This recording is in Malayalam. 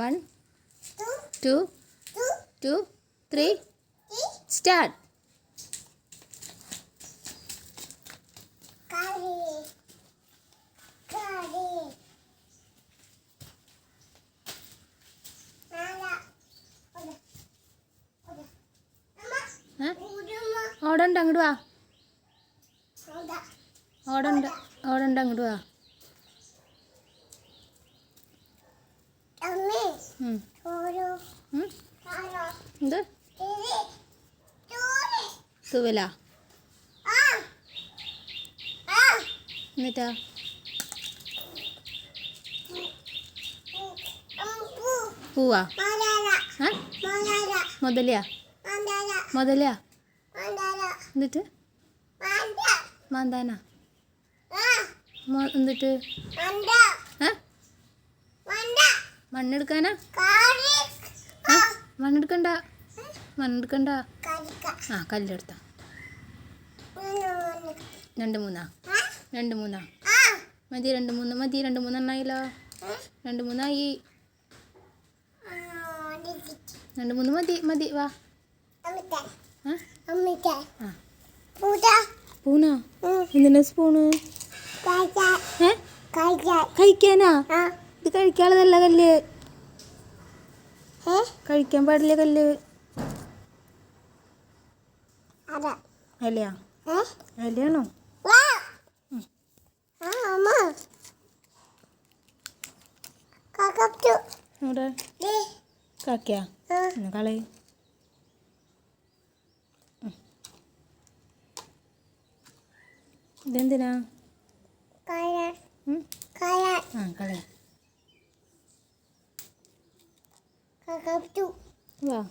One two two three start ഓടണ്ട അങ്ങോട്ട് വാ. ഓടണ്ട ഓടണ്ട അങ്ങോട്ട് വാ. എന്ത്? തൂവല? എന്നിട്ടാ? പൂവാ? മുതലയാ? മുതലയാ? എന്നിട്ട്? മാന്താനാ? എന്നിട്ട്? മണ്ണെടുക്കാനാ? മണ്ണെടുക്കണ്ട. മണ്ണെടുക്കണ്ട. ആ കല്ലെടുത്ത. രണ്ട് മൂന്നാ? രണ്ട് മൂന്നാ? മതി രണ്ട് മൂന്ന് മതി രണ്ട് മൂന്നെണ്ണായില്ലോ. രണ്ട് മൂന്നായി. രണ്ട് മൂന്ന് മതി മതി വാ. സ്പൂണോ എന്തിനാ സ്പൂണ്? കഴിക്കാനാ? ഇത് കഴിക്കാനുള്ളതല്ല കല്ല്. കഴിക്കാൻ പാടില്ല കല്ല്. അല്ലയാണോ അവിടെ കാക്കയാ? കളയും ഇതെന്തിനാ? കളയാ ആ കളയാ വാ